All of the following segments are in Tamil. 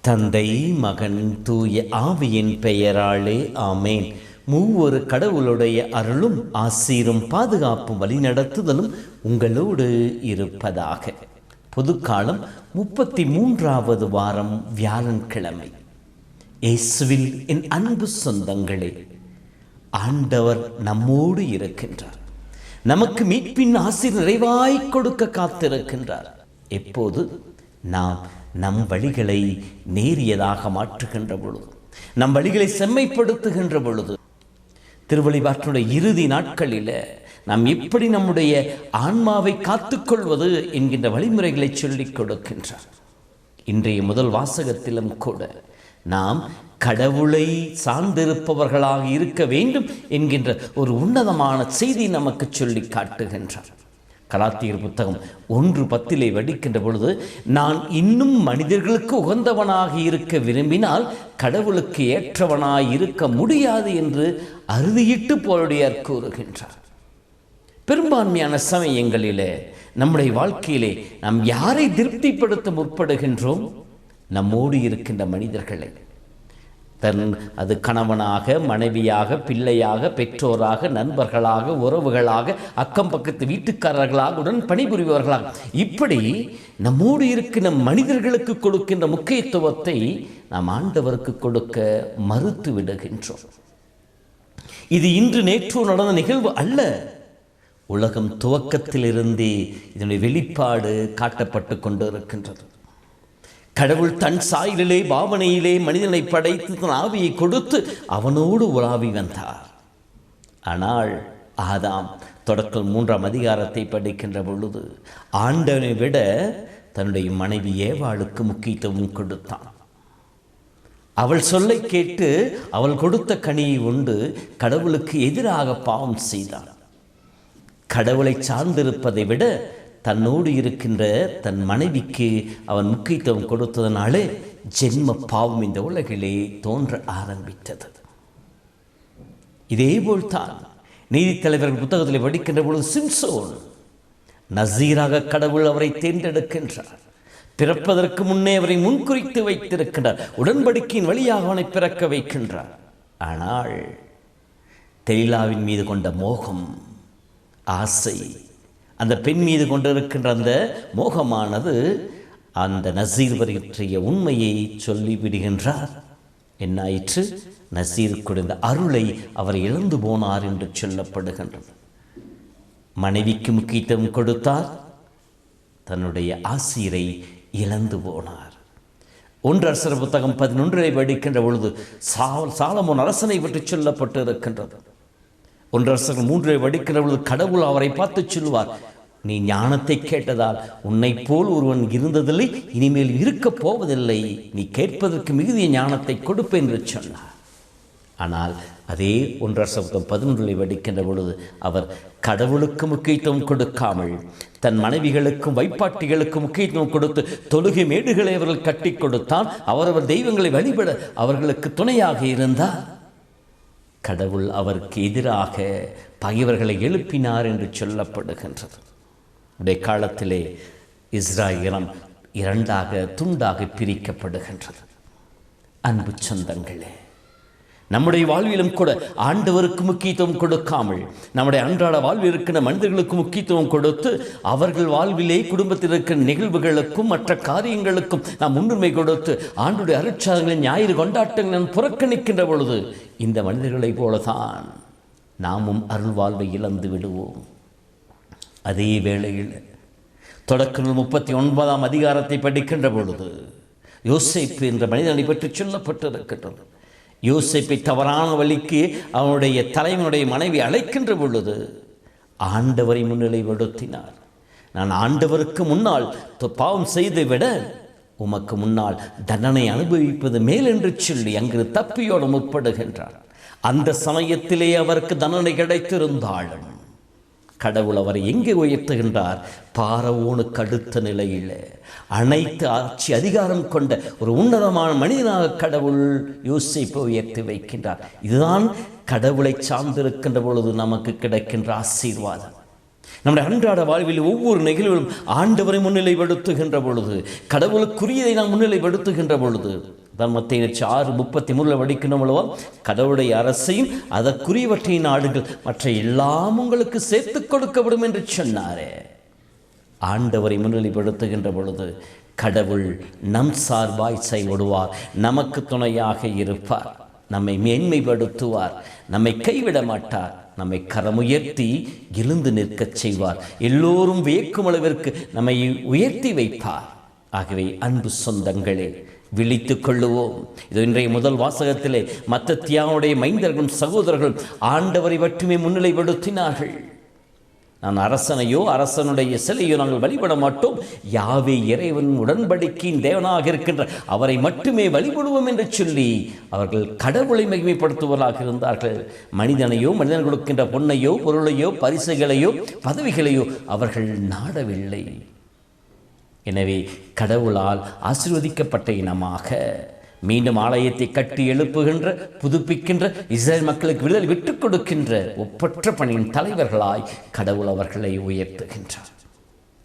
தந்தை மகன் தூய ஆவியின் பெயராலே ஆமேன். மூவொரு கடவுளுடைய அருளும் ஆசீரும் பாதுகாப்பும் வழிநடத்துதலும் உங்களோடு இருப்பதாக. பொதுக்காலம் முப்பத்தி மூன்றாவது வாரம் வியாழன்கிழமை. இயேசுவில் என் அன்பு சொந்தங்களே ஆண்டவர் நம்மோடு இருக்கின்றார். நமக்கு மீட்பின் ஆசிர் நிறைவாய் கொடுக்க காத்திருக்கின்றார். எப்போது? நாம் நம் வழிகளை நேரியதாக மாற்றுகின்ற பொழுது நம் வழிகளை செம்மைப்படுத்துகின்ற பொழுது திருவழிபாட்டுடைய இறுதி நாட்களில் நாம் எப்படி நம்முடைய ஆன்மாவை காத்துக்கொள்வது என்கின்ற வழிமுறைகளை சொல்லிக் கொடுக்கின்றார். இன்றைய முதல் வாசகத்திலும் கூட நாம் கடவுளை சார்ந்திருப்பவர்களாக இருக்க வேண்டும் என்கின்ற ஒரு உன்னதமான செய்தி நமக்கு சொல்லி காட்டுகின்றார். கலாத்தியர் புத்தகம் ஒன்று பத்திலே வடிக்கின்ற பொழுது நான் இன்னும் மனிதர்களுக்கு உகந்தவனாக இருக்க விரும்பினால் கடவுளுக்கு ஏற்றவனாய் இருக்க முடியாது என்று அறுதியிட்டு போலுடையார் கூறுகின்றார். பெரும்பான்மையான சமயங்களிலே நம்முடைய வாழ்க்கையிலே நாம் யாரை திருப்திப்படுத்த முற்படுகின்றோம்? நம்மோடு இருக்கின்ற மனிதர்களை. தன் அது கணவனாக மனைவியாக பிள்ளையாக பெற்றோராக நண்பர்களாக உறவுகளாக அக்கம் பக்கத்து வீட்டுக்காரர்களாக உடன் பணிபுரிபவர்களாக. இப்படி நம்மோடு இருக்கிற மனிதர்களுக்கு கொடுக்கின்ற முக்கியத்துவத்தை நாம் ஆண்டவருக்கு கொடுக்க மறுத்து விடுகின்றோம். இது இன்று நேற்று நடந்த நிகழ்வு அல்ல. உலகம் துவக்கத்திலிருந்தே இதனுடைய வெளிப்பாடு காட்டப்பட்டு கொண்டு இருக்கின்றது கடவுள் தன் சாயலிலே பாவனையிலே மனிதனை படைத்து தன் ஆவியை கொடுத்து அவனோடு உலாவி வந்தார். ஆனால் ஆதாம் தொடக்கம் மூன்றாம் அதிகாரத்தை படிக்கின்ற பொழுது ஆண்டவனை விட தன்னுடைய மனைவி ஏவாளுக்கு முக்கியத்துவம் கொடுத்தான். அவள் சொல்லை கேட்டு அவள் கொடுத்த கனியை உண்டு கடவுளுக்கு எதிராக பாவம் செய்தான். கடவுளை சார்ந்திருப்பதை விட தன்னோடு இருக்கின்ற தன் மனைவிக்கு அவன் முக்கியத்துவம் கொடுத்ததனாலே ஜென்ம பாவம் இந்த உலகிலே தோன்ற ஆரம்பித்தது. இதேபோல் தான் நீதித்தலைவர்கள் புத்தகத்தில் படிக்கின்ற பொழுது சிம்சோன் நசீராக கடவுள் அவரை தேர்ந்தெடுக்கின்றார். பிறப்பதற்கு முன்னே அவரை முன்குறித்து வைத்திருக்கின்றார். உடன்படிக்கையின் வழியாக அவனை பிறக்க வைக்கின்றார். ஆனால் தெலிலாவின் மீது கொண்ட மோகம் ஆசை அந்த பெண் மீது கொண்டிருக்கின்ற அந்த மோகமானது அந்த நசீர் பற்றிய உண்மையை சொல்லிவிடுகின்றார். என்னாயிற்று? நசீர் கொடுத்த அருளை அவர் இழந்து போனார் என்று சொல்லப்படுகின்றது. மனைவிக்கு முக்கியத்துவம் கொடுத்தார். தன்னுடைய ஆசிரை இழந்து போனார். ஒன்று அரசர் புத்தகம் பதினொன்றை படிக்கின்ற பொழுது சா சாலமோன் அரசனை பற்றி சொல்லப்பட்டு இருக்கின்றது ஒன்று அரசர் மூன்றை வடிக்கின்ற பொழுது கடவுள் அவரை பார்த்து சொல்வார் நீ ஞானத்தை கேட்டதால் உன்னைப் போல் ஒருவன் இருந்ததில்லை இனிமேல் இருக்கப் போவதில்லை. நீ கேட்பதற்கு மிகுதிய ஞானத்தை கொடுப்பேன் என்று சொன்னார். ஆனால் அதே ஒன்றரை சப்தம் பதினொன்றில் வடிக்கின்ற பொழுது அவர் கடவுளுக்கு முக்கியத்துவம் கொடுக்காமல் தன் மனைவிகளுக்கும் வைப்பாட்டிகளுக்கும் முக்கியத்துவம் கொடுத்து தொழுகை மேடுகளை அவர்கள் கட்டி கொடுத்தால் அவரவர் தெய்வங்களை வழிபட அவர்களுக்கு துணையாக இருந்தார். கடவுள் அவருக்கு எதிராக பகைவர்களை எழுப்பினார் என்று சொல்லப்படுகின்றது. உடைய காலத்திலே இஸ்ராயலம் இரண்டாக துண்டாக பிரிக்கப்படுகின்றது. அன்பு சொந்தங்களே நம்முடைய வாழ்விலும் கூட ஆண்டவருக்கு முக்கியத்துவம் கொடுக்காமல் நம்முடைய அன்றாட வாழ்வில் இருக்கிற மனிதர்களுக்கு முக்கியத்துவம் கொடுத்து அவர்கள் வாழ்விலே குடும்பத்தில் இருக்கிற நிகழ்வுகளுக்கும் மற்ற காரியங்களுக்கும் நாம் முன்னுரிமை கொடுத்து ஆண்டுடைய அருட்சாதங்களை ஞாயிறு கொண்டாட்டங்களை நாம் புறக்கணிக்கின்ற பொழுது இந்த மனிதர்களைப் போலதான் நாமும் அருள் வாழ்வை இழந்து விடுவோம். அதே வேளையில் தொடக்கங்கள் முப்பத்தி ஒன்பதாம் அதிகாரத்தை படிக்கின்ற பொழுது யோசேப்பு என்ற மனிதனை பற்றி சொல்லப்பட்டிருக்கின்றது. யோசைப்பை தவறான வழிக்கு அவனுடைய தலைவனுடைய மனைவி அழைக்கின்ற பொழுது ஆண்டவரை முன்னிலைப்படுத்தினார் நான் ஆண்டவருக்கு முன்னால் பாவம் செய்து விட உமக்கு முன்னால் தண்டனை அனுபவிப்பது மேல் என்று சொல்லி அங்கு தப்பியோடு முற்படுகின்றார். அந்த சமயத்திலே அவருக்கு தண்டனை கிடைத்திருந்தாலும் கடவுள் அவரை எங்கே உயர்த்துகின்றார்? பாரவோனுக்கு அடுத்த நிலையில். அனைத்து ஆட்சி அதிகாரம் கொண்ட ஒரு உன்னதமான மனிதனாக கடவுள் யோசிப்பை உயர்த்தி வைக்கின்றார். இதுதான் கடவுளை சார்ந்திருக்கின்ற பொழுது நமக்கு கிடைக்கின்ற ஆசீர்வாதம். நம்முடைய அன்றாட வாழ்வில் ஒவ்வொரு நிகழ்விலும் ஆண்டவரை முன்னிலைப்படுத்துகின்ற பொழுது கடவுளுக்குரியதை நாம் முன்னிலைப்படுத்துகின்ற பொழுது தர்மத்தை ஆறு முப்பத்தி மூணில் வடிக்கணும் அல்லவா? கடவுளுடைய அரசையும் அதற்குரியவற்றை நாடுகள் மற்ற எல்லாம் உங்களுக்கு சேர்த்து கொடுக்கப்படும் என்று சொன்னாரே. ஆண்டவரை முன்னிலைப்படுத்துகின்ற பொழுது கடவுள் நம் சார்பாய் செயல்படுவார். நமக்கு துணையாக இருப்பார். நம்மை மேன்மைப்படுத்துவார். நம்மை கைவிட மாட்டார். நம்மை கரமுயர்த்தி எழுந்து நிற்கச் செய்வார். எல்லோரும் வியக்கும் அளவிற்கு நம்மை உயர்த்தி வைப்பார். ஆகவே அன்பு சொந்தங்களே விழித்துக் கொள்ளுவோம். இது இன்றைய முதல் வாசகத்திலே மத்த தியாவுடைய மைந்தர்களும் சகோதரர்களும் ஆண்டவரை மட்டுமே முன்னிலைப்படுத்தினார்கள். நான் அரசனையோ அரசனுடைய சிலையோ நாங்கள் வழிபட மாட்டோம். யாவே இறைவன் உடன்படிக்கையின் தேவனாக இருக்கின்ற அவரை மட்டுமே வழிபடுவோம் என்று சொல்லி அவர்கள் கடவுளை மகிமைப்படுத்துவதாக இருந்தார்கள். மனிதனையோ மனிதன் கொடுக்கின்ற பொன்னையோ பொருளையோ பரிசுகளையோ பதவிகளையோ அவர்கள் நாடவில்லை. எனவே கடவுளால் ஆசிர்வதிக்கப்பட்ட இனமாக மீண்டும் ஆலயத்தை கட்டி எழுப்புகின்ற புதுப்பிக்கின்ற இஸ்ரேல் மக்களுக்கு விடுதல் விட்டுக் கொடுக்கின்ற ஒப்பற்ற பணியின் தலைவர்களாய் கடவுள் அவர்களை உயர்த்துகின்றார்.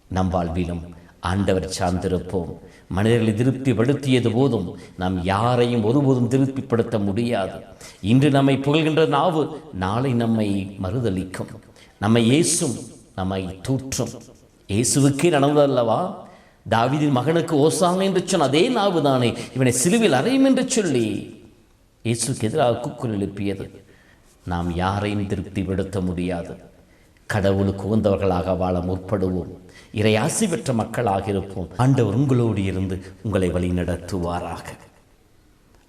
நம் வாழ்விலும் ஆண்டவர் சார்ந்திருப்போம். மனிதர்களை திருப்திப்படுத்தியது போதும். நாம் யாரையும் ஒருபோதும் திருப்திப்படுத்த முடியாது. இன்று நம்மை புகழ்கின்ற நாவு நாளை நம்மை மறுதளிக்கும். நம்மை ஏசும் நம்மை தூற்றும். இயேசுவுக்கே நடந்ததல்லவா? தாவிதின் மகனுக்கு ஓசாங்க என்று சொன்ன அதே நாவு தானே இவனை சிலுவில் அறையும் என்று சொல்லி இயேசுக்கு எதிராக குக்குள் எழுப்பியது. நாம் யாரையும் திருப்திப்படுத்த முடியாது. கடவுளுக்கு உகந்தவர்களாக வாழ முற்படுவோம். இறை ஆசி பெற்ற மக்களாக இருப்போம். ஆண்டவர் உங்களோடு இருந்து உங்களை வழி நடத்துவாராக.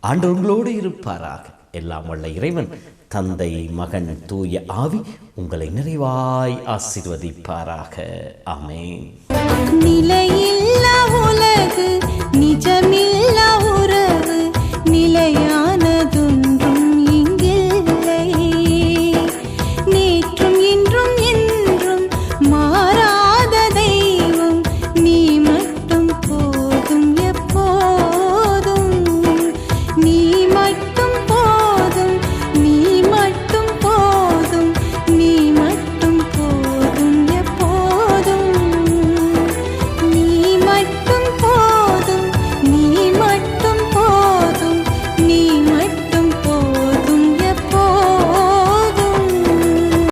ஆண்டவர் உங்களோடு இருப்பாராக. எல்லாம் வல்ல இறைவன் தந்தை மகன் தூய ஆவி உங்களை நிறைவாய் ஆசிர்வதிப்பாராக. ஆமென். நிலையில்லா உலகு நிஜமில்லா உறவு நிலையானதுன்றும் இங்கில்லை. நேற்றும் இன்றும்